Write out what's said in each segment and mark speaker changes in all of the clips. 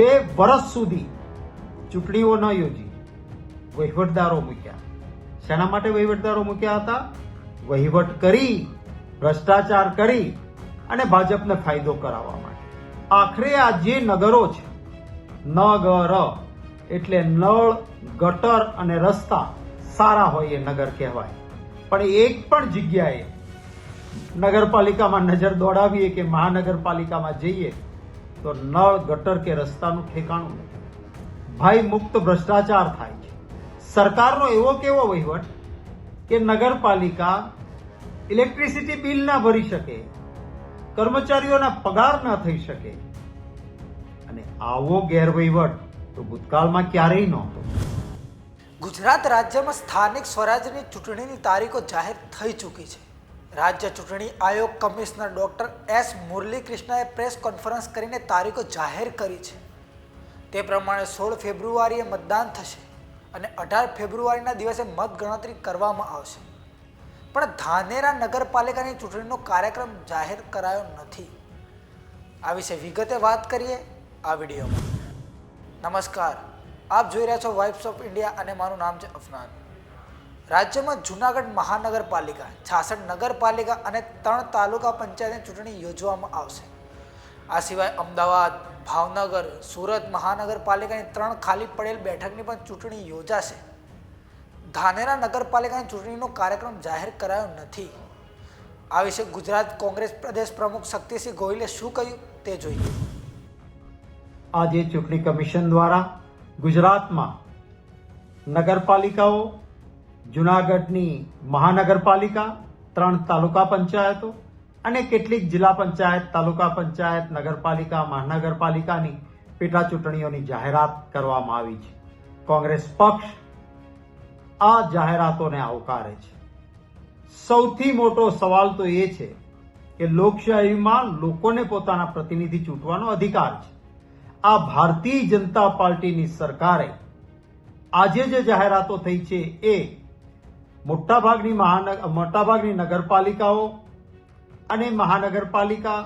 Speaker 1: બે વર્ષ સુધી ચૂંટણીઓ ન યોજી. વહીવટદારો મૂક્યા. શેના માટે વહીવટદારો મૂક્યા હતા? વહીવટ કરી, ભ્રષ્ટાચાર કરી અને ભાજપને ફાયદો કરાવવા માટે. આખરે આ જે નગરો છે, નગર એટલે નળ, ગટર અને રસ્તા સારા હોય એ નગર કહેવાય. પણ એક પણ જગ્યાએ નગરપાલિકામાં નજર દોડાવીએ કે મહાનગરપાલિકામાં જઈએ તો નળ, ગટર કે રસ્તાનું ઠેકાણું નથી ભાઈ મુક્ત ભ્રષ્ટાચાર થાય છે. સરકારનો એવો કેવો વહીવટ કે નગરપાલિકા ઇલેક્ટ્રિસિટી બિલ ના ભરી શકે, કર્મચારીઓના પગાર ના થઈ શકે. અને આવો ગેરવહીવટ તો ભૂતકાળમાં ક્યારેય નહોતો.
Speaker 2: ગુજરાત રાજ્યમાં સ્થાનિક સ્વરાજ્યની ચૂંટણીની તારીખો જાહેર થઈ ચૂકી છે. રાજ્ય ચૂંટણી આયોગ કમિશનર ડૉક્ટર એસ મુરલીકૃષ્ણાએ પ્રેસ કોન્ફરન્સ કરીને તારીખો જાહેર કરી છે. તે પ્રમાણે સોળ ફેબ્રુઆરીએ મતદાન થશે અને અઢાર ફેબ્રુઆરીના દિવસે મતગણતરી કરવામાં આવશે. પણ ધાનેરા નગરપાલિકાની ચૂંટણીનો કાર્યક્રમ જાહેર કરાયો નથી. આ વિશે વિગતે વાત કરીએ આ વિડીયોમાં. નમસ્કાર. આપ જોઈ રહ્યા છો વાઇબ્સ ઓફ ઇન્ડિયા અને મારું નામ છે અફનાન. રાજ્યમાં જૂનાગઢ મહાનગરપાલિકા, છાસઠ નગરપાલિકા અને ત્રણ તાલુકા પંચાયતની ચૂંટણી યોજવામાં આવશે. આ સિવાય અમદાવાદ, ભાવનગર, સુરત મહાનગરપાલિકાની ત્રણ ખાલી પડેલ બેઠકની પણ ચૂંટણી યોજાશે. ધાનેરા નગરપાલિકાની ચૂંટણીનો કાર્યક્રમ જાહેર કરાયો નથી. આ વિશે ગુજરાત કોંગ્રેસ પ્રદેશ પ્રમુખ શક્તિસિંહ ગોહિલે શું કહ્યું તે જોઈએ.
Speaker 1: આજે ચૂંટણી કમિશન દ્વારા ગુજરાતમાં નગરપાલિકાઓ જુનાગઢની મહાનગરપાલિકા, ત્રણ તાલુકા પંચાયતો અને કેટલીક જિલ્લા પંચાયત, તાલુકા પંચાયત, નગરપાલિકા, મહાનગરપાલિકાની પેટા ચૂંટણીઓની જાહેરાત કરવામાં આવી છે. કોંગ્રેસ પક્ષ આ જાહેરાતોને આવકારે છે. સૌથી મોટો સવાલ તો એ છે કે લોકશાહીમાં લોકોને પોતાના પ્રતિનિધિ ચૂંટવાનો અધિકાર છે. આ ભારતીય જનતા પાર્ટીની સરકારે આજે જે જાહેરાતો થઈ છે એ મોટાભાગની મહાનગર મોટાભાગની નગરપાલિકાઓ અને મહાનગરપાલિકા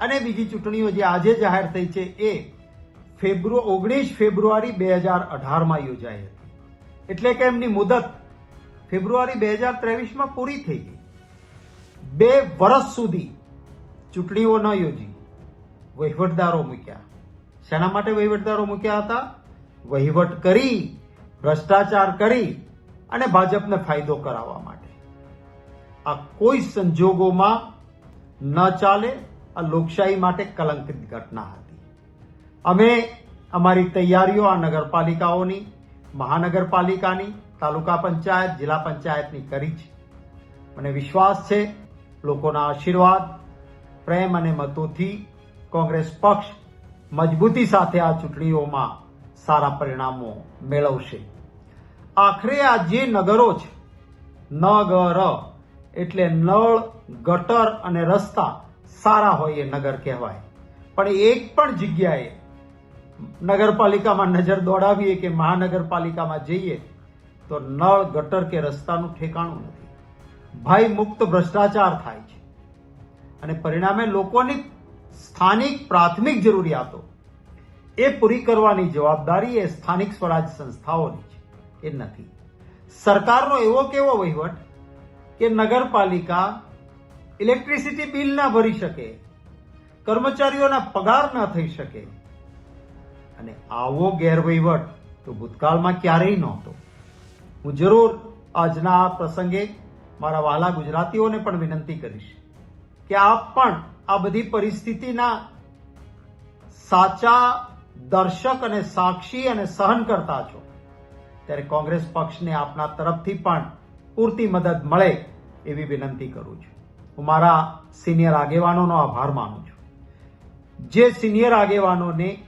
Speaker 1: અને બીજી ચૂંટણીઓ જે આજે જાહેર થઈ છે એ ફેબ્રુ ઓગણીસ ફેબ્રુઆરી બે હજાર અઢારમાં યોજાઈ હતી. એટલે કે એમની મુદત ફેબ્રુઆરી બે હજાર ત્રેવીસમાં પૂરી થઈ ગઈ. બે વર્ષ સુધી ચૂંટણીઓ ન યોજી. વહીવટદારો મૂક્યા. શેના માટે વહીવટદારો મૂક્યા હતા? વહીવટ કરી, ભ્રષ્ટાચાર કરી અને ભાજપને ફાયદો કરાવવા માટે. આ કોઈ સંજોગોમાં ન ચાલે, આ લોકશાહી માટે કલંકિત ઘટના હતી. અમે અમારી તૈયારીઓ આ નગરપાલિકાઓની, મહાનગરપાલિકાની, તાલુકા પંચાયત, જિલ્લા પંચાયતની કરી છે. મને વિશ્વાસ છે, લોકોના આશીર્વાદ, પ્રેમ અને મતોથી કોંગ્રેસ પક્ષ મજબૂતી સાથે આ ચૂંટણીઓમાં સારા પરિણામો મેળવશે. આખરે આ જે નગરો છે, નગર એટલે નળ, ગટર અને રસ્તા સારા હોય એ નગર કહેવાય. પણ એક પણ જગ્યાએ નગરપાલિકામાં નજર દોડાવીએ કે મહાનગરપાલિકામાં જઈએ, તો નળ, ગટર કે રસ્તાનું ઠેકાણું નથી. ભાઈ મુક્ત ભ્રષ્ટાચાર થાય છે. અને પરિણામે લોકોની સ્થાનિક પ્રાથમિક જરૂરિયાતો એ પૂરી કરવાની જવાબદારી એ સ્થાનિક સ્વરાજ સંસ્થાઓની એ નથી. સરકારનો એવો કેવો વહીવટ કે નગરપાલિકા ઇલેક્ટ્રિસિટી બિલ ના ભરી શકે, કર્મચારીઓના પગાર ના થઈ શકે. અને આવો ગેરવહીવટ તો ભૂતકાળમાં ક્યારેય નહોતો. હું જરૂર આજના આ પ્રસંગે મારા વાલા ગુજરાતીઓને પણ વિનંતી કરીશ કે આપ પણ આ બધી પરિસ્થિતિના સાચા દર્શક અને સાક્ષી અને સહન કરતા છો. ત્યારે કોંગ્રેસ પક્ષને આપના તરફથી પણ પૂરતી મદદ મળે એવી વિનંતી કરું છું. હું મારા સિનિયર આગેવાનોનો આભાર માનું છું. જે સિનિયર આગેવાનોને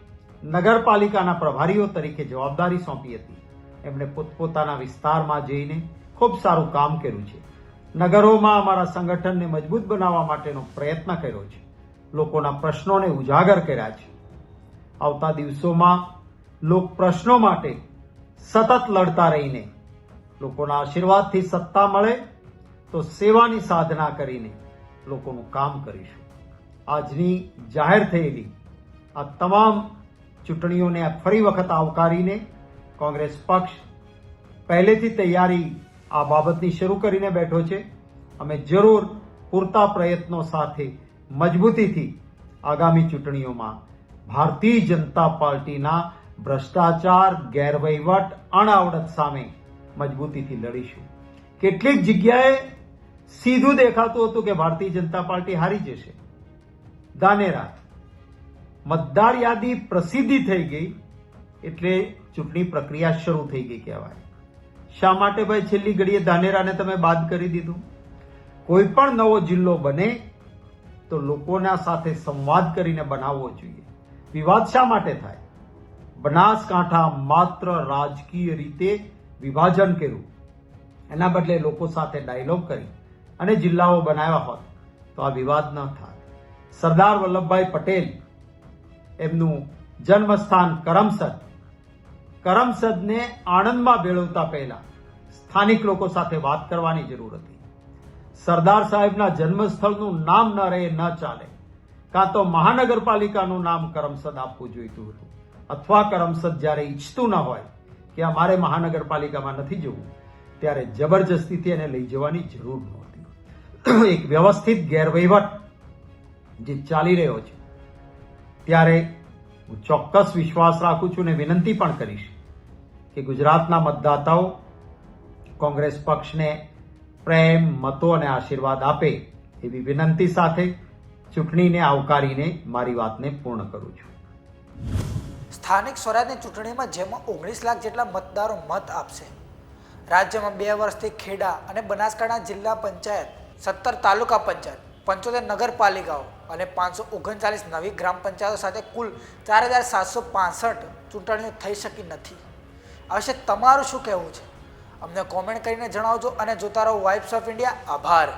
Speaker 1: નગરપાલિકાના પ્રભારીઓ તરીકે જવાબદારી સોંપી હતી, એમણે પોતપોતાના વિસ્તારમાં જઈને ખૂબ સારું કામ કર્યું છે. નગરોમાં અમારા સંગઠનને મજબૂત બનાવવા માટેનો પ્રયત્ન કર્યો છે. લોકોના પ્રશ્નોને ઉજાગર કર્યા છે. આવતા દિવસોમાં લોક પ્રશ્નો માટે સતત લડતા રહીને. લોકોના આશીર્વાદથી સત્તા મળે તો સેવાની સાધના કરીને લોકોનું કામ કરીશું. આજની જાહેર થયેલી આ તમામ ચૂંટણીઓને ફરી વખત આવકારીને કોંગ્રેસ પક્ષ પહેલેથી તૈયારી આ બાબતની શરૂ કરીને બેઠો છે. અમે જરૂર પૂરતા પ્રયત્નો સાથે મજબૂતીથી આગામી ચૂંટણીઓમાં ભારતીય જનતા પાર્ટીના ભ્રષ્ટાચાર, ગેરવહીવટ અણઆવડત સામે મજબૂતીથી લડીશું. કેટલીક જગ્યાએ સીધું દેખાતું હતું કે ભારતીય જનતા પાર્ટી હારી જશે. દાનેરા મતદાર યાદી પ્રસિદ્ધિ થઈ ગઈ, એટલે ચૂંટણી પ્રક્રિયા શરૂ થઈ ગઈ કહેવાય. શા માટે ભાઈ છેલ્લી ઘડીએ દાનેરાને તમે બાદ કરી દીધું? કોઈ પણ નવો જિલ્લો બને, તો લોકોના સાથે સંવાદ કરીને બનાવવો જોઈએ. વિવાદ શા માટે થાય? બનાસકાંઠા માત્ર રાજકીય રીતે વિભાજન કર્યું એના બદલે લોકો સાથે ડાયલોગ કરી અને જિલ્લાઓ બનાવ્યા હોત તો આ વિવાદ ન થાત સરદાર વલ્લભભાઈ પટેલ એમનું જન્મસ્થાન કરમસદ. કરમસદને આણંદમાં ભેળવતા પહેલા સ્થાનિક લોકો સાથે વાત કરવાની જરૂર હતી. સરદાર સાહેબના જન્મસ્થળનું નામ ન રહે, ન ચાલે. કાં તો મહાનગરપાલિકાનું નામ કરમસદ આપવું જોઈતું હતું. અથવા કરમસદ જ્યારે ઈચ્છતું ન હોય કે અમારે મહાનગરપાલિકામાં નથી જવું, ત્યારે જબરજસ્તીથી એને લઈ જવાની જરૂર નહોતી. એક વ્યવસ્થિત ગેરવહીવટ જે ચાલી રહ્યો છે, ત્યારે હું ચોક્કસ વિશ્વાસ રાખું છું અને વિનંતી પણ કરીશ કે ગુજરાતના મતદાતાઓ કોંગ્રેસ પક્ષને પ્રેમ, મતો અને આશીર્વાદ આપે એવી વિનંતી સાથે ચૂંટણીને આવકારીને મારી વાતને પૂર્ણ કરું છું.
Speaker 2: સ્થાનિક સ્વરાજની ચૂંટણીમાં જેમાં ઓગણીસ લાખ જેટલા મતદારો મત આપશે. રાજ્યમાં બે વર્ષથી ખેડા અને બનાસકાંઠા જિલ્લા પંચાયત, સત્તર તાલુકા પંચાયત, પંચોતેર નગરપાલિકાઓ અને પાંચસો ઓગણચાલીસ નવી ગ્રામ પંચાયતો સાથે કુલ ચાર હજાર સાતસો પાસઠ ચૂંટણીઓ થઈ શકી નથી. અવશ્ય તમારું શું કહેવું છે? અમને કોમેન્ટ કરીને જણાવજો અને જોતા રહો વાઇબ્સ ઓફ ઇન્ડિયા આભાર.